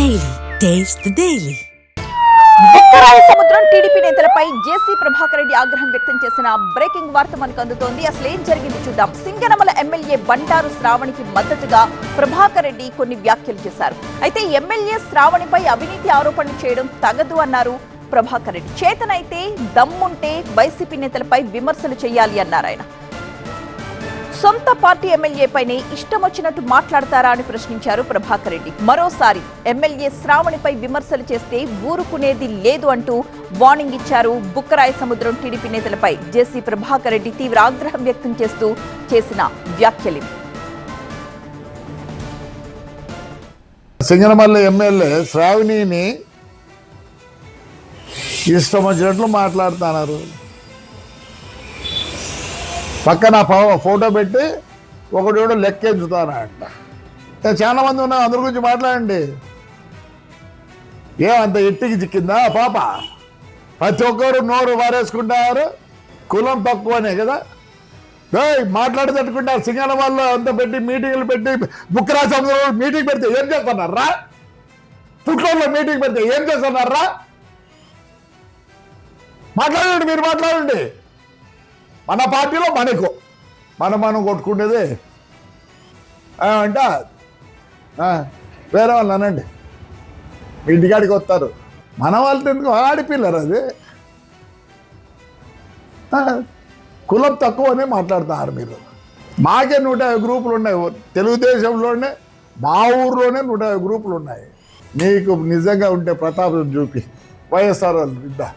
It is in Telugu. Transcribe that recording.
డైలీ టేస్ట్ డైలీ ఉత్తరాయ సముద్రం టీడీపీ నేతలపై జేసీ ప్రభాకర్ రెడ్డి ఆగ్రహం వ్యక్తం చేసిన బ్రేకింగ్ వార్త మనకు అందుతోంది. అసలు ఏం జరిగింది చూద్దాం. సింగనమల ఎమ్మెల్యే బంటారు శ్రావణికి మద్దతుగా ప్రభాకర్ రెడ్డి కొన్ని వ్యాఖ్యలు చేశారు. అయితే ఎమ్మెల్యే శ్రావణిపై అవినీతి ఆరోపణలు చేయడం తగదు అన్నారు ప్రభాకర్ రెడ్డి. చేతనైతే దమ్ముంటే వైసీపీ నేతలపై విమర్శలు చేయాలి అన్నారు ఆయన. సొంత పార్టీ ఎమ్మెల్యేపైనే ఇష్టం వచ్చినట్టు మాట్లాడతారా అని ప్రశ్నించారు ప్రభాకర్ రెడ్డి. మరోసారి ఎమ్మెల్యే శ్రావణిపై విమర్శలు చేస్తే ఊరుకునేది లేదు అంటూ వార్నింగ్ ఇచ్చారు బుక్కరాయ సముద్రం టీడీపీ నేతలపై. జేసీ ప్రభాకర్ రెడ్డి తీవ్ర ఆగ్రహం వ్యక్తం చేస్తూ చేసిన వ్యాఖ్యలు. ఎమ్మెల్యే శ్రావణిని ఇష్టం వచ్చినట్లు మాట్లాడుతున్నారు. పక్కన ఫోటో పెట్టి ఒకటి కూడా లెక్కెంచుతానంట. ఇంకా చాలా మంది ఉన్నారు అందరి గురించి మాట్లాడండి. ఏమంత ఎట్టికి చిక్కిందా పాప? ప్రతి ఒక్కరు నోరు వారేసుకుంటారు కులం తక్కువనే కదా? ఏయ్, మాట్లాడి సింగళ వాళ్ళు అంత పెట్టి మీటింగ్లు పెట్టి బుక్రా మీటింగ్ పెడితే ఏం చేస్తున్నారా? పుట్లలో మీటింగ్ పెడితే ఏం చేస్తున్నారా? మాట్లాడండి మీరు మాట్లాడండి. మన పార్టీలో మనకు. మనం మనం కొట్టుకునేది అంట. వేరే వాళ్ళు అనండి. ఇంటికాడికి వస్తారు. మన వాళ్ళతో ఎందుకు ఆడిపిల్లరు అది? కులం తక్కువనే మాట్లాడుతున్నారు మీరు. మాకే నూట యాభై గ్రూపులు ఉన్నాయి. తెలుగుదేశంలోనే మా ఊర్లోనే నూట యాభై గ్రూపులు ఉన్నాయి. నీకు నిజంగా ఉంటే ప్రతాపం చూపి. వైఎస్ఆర్ వాళ్ళు ఇద్దా.